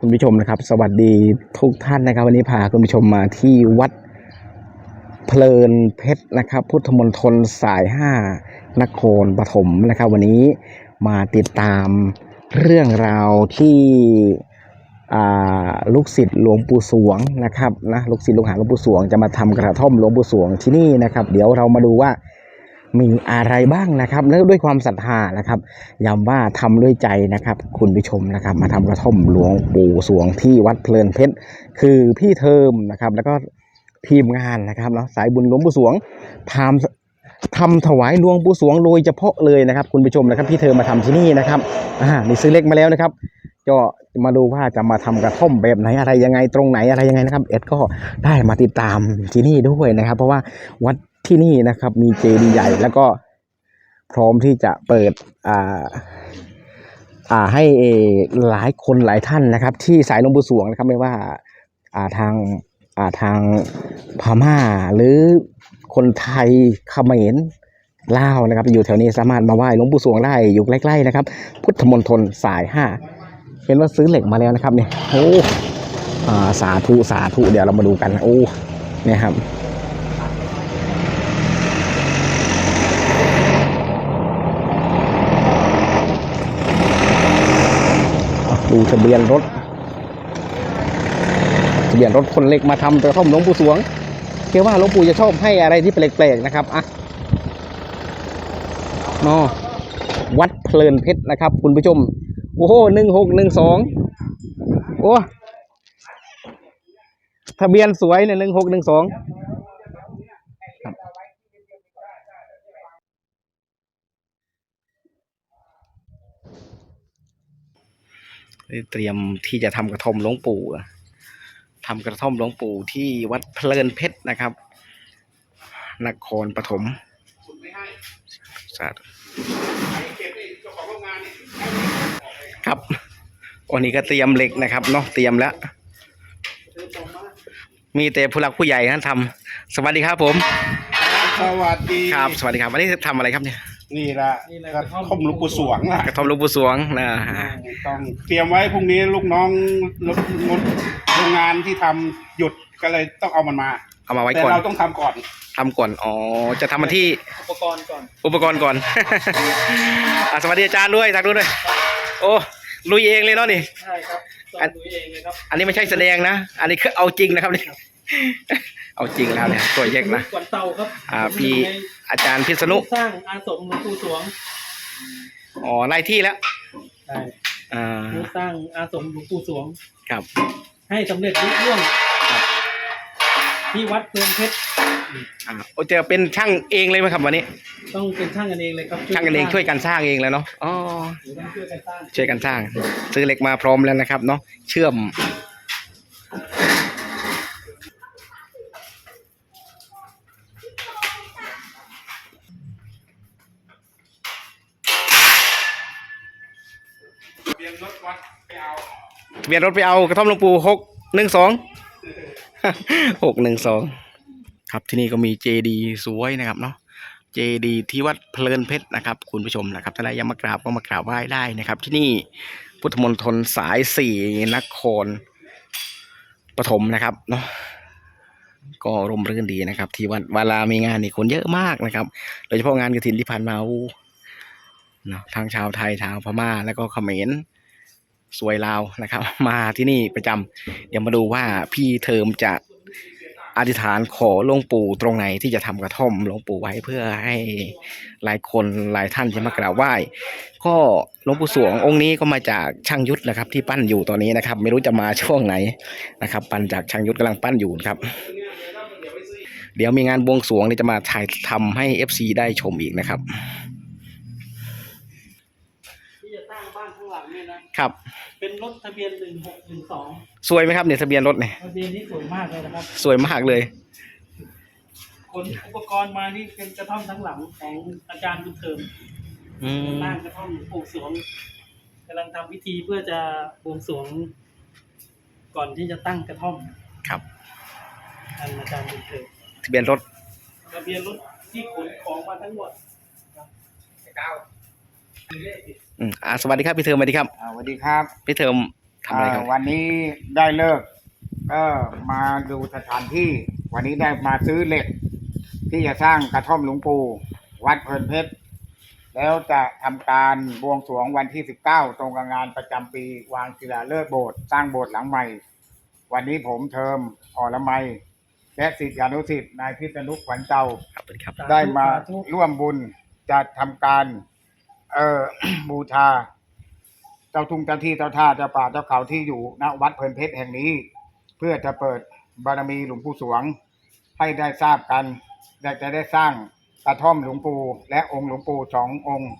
คุณผู้ชมนะครับ สวัสดีทุกท่านนะครับ วันนี้พาคุณผู้ชมมาที่วัดเพลินเพชรนะครับ พุทธมณฑลสายห้านครปฐมนะครับ วันนี้มาติดตามเรื่องราวที่ลูกศิษย์หลวงปู่สวงนะครับนะลูกศิษย์ลูกหาหลวงปู่สวงจะมาทำกระท่อมหลวงปู่สวงที่นี่นะครับ เดี๋ยวเรามาดูว่า มีอะไรบ้างนะครับ แล้วด้วยความศรัทธานะครับย้ำว่าทำด้วยใจนะครับ คุณผู้ชมนะครับ มาทำกระท่อมหลวงปู่สวงที่วัดเพลินเพชรคือพี่เทิมนะครับ แล้วก็ทีมงานนะครับเนาะสายบุญหลวงปู่สวงทำทำถวายหลวงปู่สวงโดยเฉพาะเลยนะครับ คุณผู้ชมนะครับพี่เทิมมาทำที่นี่นะครับอ่านี่ซื้อเล็กมาแล้วนะครับก็มาดูว่าจะมาทำกระท่อมแบบไหนอะไรยังไงตรงไหนอะไรยังไงนะครับ เอ็ดก็ได้มาติดตามที่นี่ด้วยนะครับ เพราะว่าวัด ที่นี่นะครับ มีเจดีย์ใหญ่แล้วก็พร้อมที่จะเปิดอ่าอ่าให้หลายคนหลายท่านนะครับ ที่สายหลวงปู่สวงนะครับไม่ว่าอ่าทางอ่าทางพม่าหรือคนไทยเขมรลาวนะครับ อยู่แถวนี้สามารถมาไหว้หลวงปู่สวงได้อยู่ใกล้ๆนะครับ พุทธมณฑลสายห้าเห็นว่าซื้อเหล็กมาแล้วนะครับเนี่ยโอ้อ่าสาธุสาธุเดี๋ยวเรามาดูกันโอ้เนี่ยครับ ดูทะเบียนรถทะเบียนรถคนเล็กมาทำกระท่อมหลวงปู่สวงเชื่อว่าหลวงปู่จะชอบให้อะไรที่แปลกๆนะครับอะนอวัดเพลินเพชรนะครับ คุณผู้ชม โอ้โหหนึ่งหกหนึ่งสองโอ้ทะเบียนสวยเนี่ยหนึ่งหกหนึ่งสอง เตรียมที่จะทำกระท่อมหลวงปู่อะทำกระท่อมหลวงปู่ที่วัดเพลินเพชรนะครับ นครปฐมสาธุครับวันนี้ก็เตรียมเหล็กนะครับเนาะเตรียมแล้ว มีแต่ผู้หลักผู้ใหญ่ท่านทำสวัสดีครับผม สวัสดีครับ สวัสดีครับวันนี้ทำอะไรครับเนี่ย นี่ละกระท่อมหลูกปู่สวงล่ะกระท่อมหลวงปู่สวงนะต้องเตรียมไว้พรุ่งนี้ลูกน้องรถงดโรงงานที่ทำหยุดก็เลยต้องเอามันมา เอามาไว้แต่ก่อนเราต้องทำก่อน ทำก่อนอ๋อจะทำมาที่อุปกรณ์ก่อน อุปกรณ์ก่อน อะสวัสดีอาจารย์ด้วยทักด้วยด้วยโอ้ลุยเองเลยเนาะนี่ ใช่ครับสออันนดูเองเลยครับอันนี้ไม่ใช่แสดงนะ อันนี้คือเอาจริงนะครับนี่ เอาจริงแล้วเนี่ยตัวแยกนะ กวนเตาครับอ่าพี่ อาจารย์พิษณุสร้างอาสมหลวงปู่สวงอ๋อไล่ที่แล้วใช่อ่าผู้สร้างอาสมหลวงปู่สวง ครับ ให้สำเร็จรุ่ร่วงที่วัดเพลินเพชรอ่าโอ้จะเป็นช่างเองเลยไหมครับวันนี้ ต้องเป็นช่างกันเองเลยครับช่างกันเองช่วยกันสร้างเองแล้วเนาะอ๋อหรือต้องช่วยกันสร้างช่วยกันสร้าง ซื้อเหล็กมาพร้อมแล้วนะครับเนาะเชื่อม เตรียมรถวัดไปเอาเบียนรถไปเอากระท่อมหลวงปู่หกหนึ่งสองหกหนึ่งสองครับที่นี่ก็มีเจดีสวยนะครับเนาะเจดีที่วัดเพลินเพชรนะครับ คุณผู้ชมนะครับถ้าใครยังมากราบก็มากราบไหว้ได้นะครับ ที่นี่พุทธมณฑลสายสี่นครปฐมนะครับเนาะก็ร่มรื่นดีนะครับ ที่วัดเวลามีงานนี่คนเยอะมากนะครับ โดยเฉพาะงานกฐินที่ผ่านมาอู นะทางชาวไทยชาวพม่าแล้วก็เขมรสวยลาวนะครับ มาที่นี่ประจำเดี๋ยวมาดูว่าพี่เทอมจะอธิษฐานขอหลวงปู่ตรงไหนที่จะทำกระท่อมหลวงปู่ไว้เพื่อให้หลายคนหลายท่านจะมากราบไหว้ก็หลวงปู่สวงองค์นี้ก็มาจากช่างยุทธนะครับ ที่ปั้นอยู่ตอนนี้นะครับ ไม่รู้จะมาช่วงไหนนะครับ ปั้นจากช่างยุทธกำลังปั้นอยู่ครับ เดี๋ยวมีงานบวงสวงนี่จะมาถ่ายทำให้ FC ได้ชมอีกนะครับ ที่จะสร้างบ้านข้างหลังเนี่ยนะครับ เป็นรถทะเบียนหนึ่งหกหนึ่งสองสวยไหมครับเนี่ยทะเบียนรถเนี่ยทะเบียนนี้สวยมากเลยนะครับสวยมากเลยขนอุปกรณ์มานี่เป็นกระท่อมทั้งหลังของอาจารย์บุญเติมอืมสร้างกระท่อมปลูกสวงกำลังทำพิธีเพื่อจะบวงสรวง ก่อนที่จะตั้งกระท่อมครับท่านอาจารย์บุญเติมทะเบียนรถทะเบียนรถที่ขนของมาทั้งหมดเก้า อืมอ่าสวัสดีครับพี่เทอมสวัสดีครับอ่าสวัสดีครับพี่เทอมทำอะไรครับอ่าวันนี้ได้เลิกก็มาดูสถานที่ วันนี้ได้มาซื้อเหล็ก ที่จะสร้างกระท่อมหลวงปู่วัดเพลินเพชร แล้วจะทำการบวงสรวงวันที่ 19 ตรงกับงานประจำปี วางศิลาฤกษ์โบสถ์สร้างโบสถ์หลังใหม่ วันนี้ผมเทิมอรไมยและศิษยานุศิษย์นายพิษณุขวัญเจ้าครับสวัสดีครับ ได้มาสธุร่วมบุญจะทำการ เออบูชา เจ้าทุ่งเจ้าที่เจ้าท่าเจ้าป่าเจ้าเขาที่อยู่ณวัดเพลินเพชรแห่งนี้ เพื่อจะเปิดบารมีหลวงปู่สวง ให้ได้ทราบกันและจะได้สร้างกระท่อมหลวงปู่และองค์หลวงปู่สององค์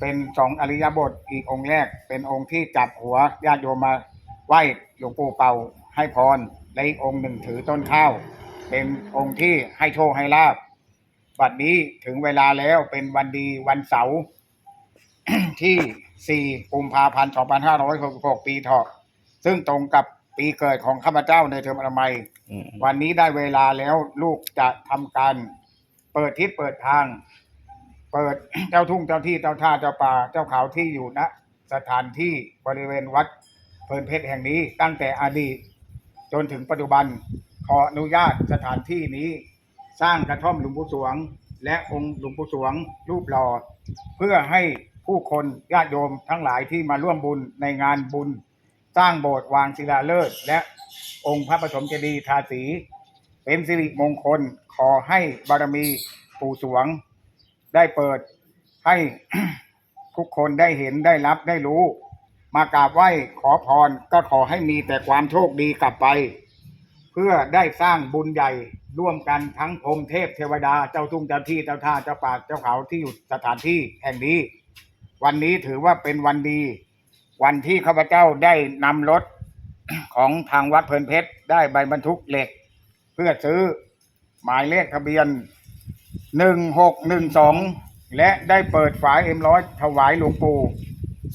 เป็นสองอริยบทอีกองค์แรก เป็นองค์ที่จับหัวญาติโยมมาไหว้หลวงปู่เป่าให้พรและอีกองค์หนึ่งถือต้นข้าว เป็นองค์ที่ให้โชคให้ลาบบัดนี้ถึงเวลาแล้วเป็นวันดีวันเสาร์ ที่ 4 กุมภาพันธ์ 2566 ปีเถาะซึ่งตรงกับปีเกิดของข้าพเจ้าในเทอมอนามัยอืมวันนี้ได้เวลาแล้วลูกจะทำการ เปิดทิศเปิดทาง เปิดเจ้าทุ่งเจ้าที่เจ้าท่าเจ้าป่าเจ้าเขาที่อยู่ณสถานที่บริเวณวัดเพลินเพชรแห่งนี้ตั้งแต่อดีต จนถึงปัจจุบันขออนุญาตสถานที่นี้ สร้างกระท่อมหลวงปู่สวง และองค์หลวงปู่สวงรูปหล่อเพื่อให้ ผู้คนญาติโยมทั้งหลายที่มาร่วมบุญในงานบุญ สร้างโบสถ์วางศิลาฤกษ์และองค์พระปฐมเจดีย์ทาสี เป็นสิริมงคลขอให้บารมีปู่สวง ได้เปิดให้ทุกคนได้เห็นได้รับได้รู้ มากราบไหว้ขอพรก็ขอให้มีแต่ความโชคดีกลับไป เพื่อได้สร้างบุญใหญ่ร่วมกันทั้งพรมเทพเทวดาเจ้าทุ่งเจ้าที่เจ้าท่าเจ้าป่าเจ้าเขาที่อยู่สถานที่แห่งนี้ วันนี้ถือว่าเป็นวันดี วันที่ข้าพเจ้าได้นำรถของทางวัดเพลินเพชร ได้ใบบรรทุกเหล็ก เพื่อซื้อหมายเลขทะเบียนหนึ่งหกหนึ่งสองและได้เปิดฝายเอ็มร้อยถวายหลวงปู่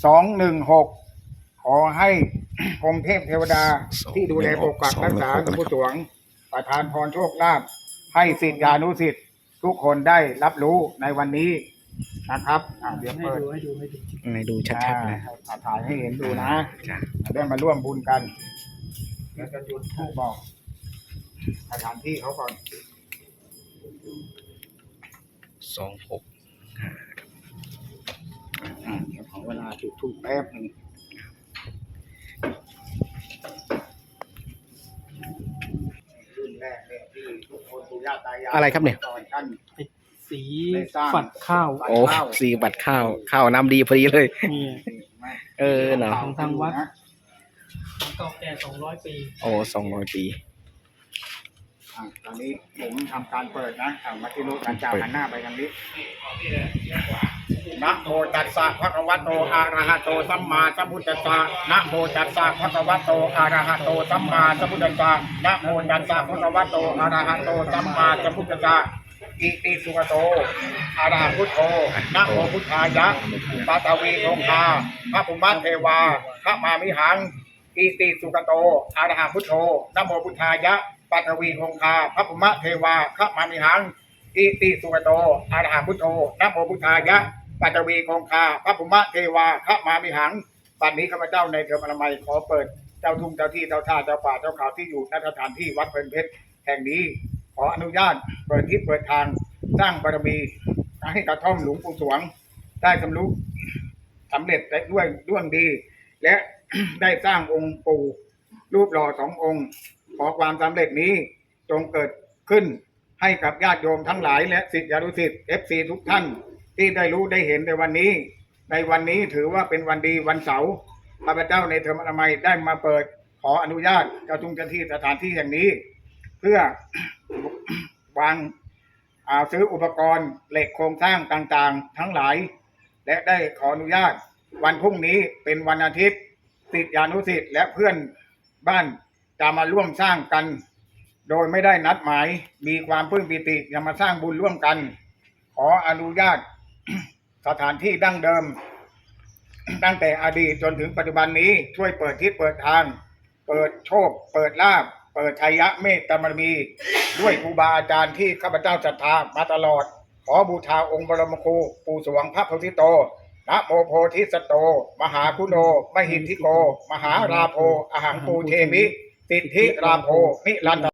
สองหนึ่งหกขอให้พรหมเทพเทวดาที่ดูแลปกปักรักษาหลวงปู่สวง ประทานพรโชคลาภให้สิทธิานุสิทธิ์ทุกคนได้รับรู้ในวันนี้ นะครับอ่าเดี๋ยวให้เปิดดูให้ดูให้ดูให้ดูชัดๆนะอ่าถ่ายให้เห็นดูนะจ้ะได้มาร่วมบุญกัน แล้วจะจุดธูปบอกสถานที่เขาก่อนสองหกอ่าเดี๋ยวขอเวลาจุดธูปแป๊บหนึ่งรุ่นแรกเนี่ยที่ทุกคนปู่ย่าตายายอะไรครับเนี่ยสอนท่านสีได้ สร้างฝัดข้าวโอ้สีบัตรข้าวข้าวน้ำดีพอดีเลย นี่เออเนาะของทางวัดเก่าแก่สองร้อยปี โอ้สองร้อยปีอ่าตอนนี้ผมทำการเปิดนะอ่ามาที่นู้นกันเจ้าหันหน้าไปทางนี้นะโมตัสสะภะคะวะโตอะระหะโตสัมมาสัมพุทธัสสะนะโมตัสสะภะคะวะโตอะระหะโตสัมมาสัมพุทธัสสะนะโมตัสสะภะคะวะโตอะระหะโตสัมมาสัมพุทธัสสะ อิติสุขโตอะระหะพุทโธนะโมพุทธายะปาตวีคงคาพระภูมิเทวาพระมามิหังอิติสุขโตอะระหะพุทโธนะโมพุทธายะปาตวีคงคาพระภูมิเทวาพระมามิหังอิติสุขโตอะระหะพุทโธนะโมพุทธายะปัตตวีคงคาพระภูมิเทวาพระมามิหังบัดนี้ข้าพเจ้าในเทอมอนามัยขอเปิดเจ้าทุ่งเจ้าที่เจ้าท่าเจ้าป่าเจ้าเขาที่อยู่ณสถานที่วัดเพลินเพชรแห่งนี้ ออนุญาตเปิดที่เปิดทางสร้างบารมีให้กระท่อมหลวงปู่สวง ได้สำรู้สำเร็จได้ด้วยด้วงดี และได้สร้างองค์ปู่รูปหล่อสององค์ ขอความสำเร็จนี้จงเกิดขึ้นให้กับญาติโยมทั้งหลายและศิษยานุศิษย์เอฟซีทุกท่าน ที่ได้รู้ได้เห็นในวันนี้ ในวันนี้ถือว่าเป็นวันดีวันเสาร์ข้าพเจ้าในเทอมอนามัยได้มาเปิดขออนุญาตเจ้าทุ่งเจ้าที่สถานที่แห่งนี้ เพื่อ วางาซื้ออุปกรณ์เหล็กโครงสร้างต่างๆ ทั้งหลาย และได้ขออนุญาต วันพรุ่งนี้เป็นวันอาทิตย์สิทธิานุสิทธิ์และเพื่อนบ้านจะมาร่วมสร้างกัน โดยไม่ได้นัดหมายมีความปลื้มปิติจะมาสร้างบุญร่วมกัน ขออนุญาตสถานที่ดั้งเดิม ตั้งแต่อดีตจนถึงปัจจุบันนี้ช่วยเปิดทิศเปิดทาง เปิดโชค เปิดลาภ ปิดชัยยะเมตตามมี ด้วยครูบาอาจารย์ที่ข้าพเจ้าศรัทธามาตลอด ขอบูชาองค์บรมครูปู่สวงพระโพธิโตนะโมโพธิสโต มหาคุโนมหิทธิโก มหาราโพอหังปูเทมิ ติทธิราโพนิรันต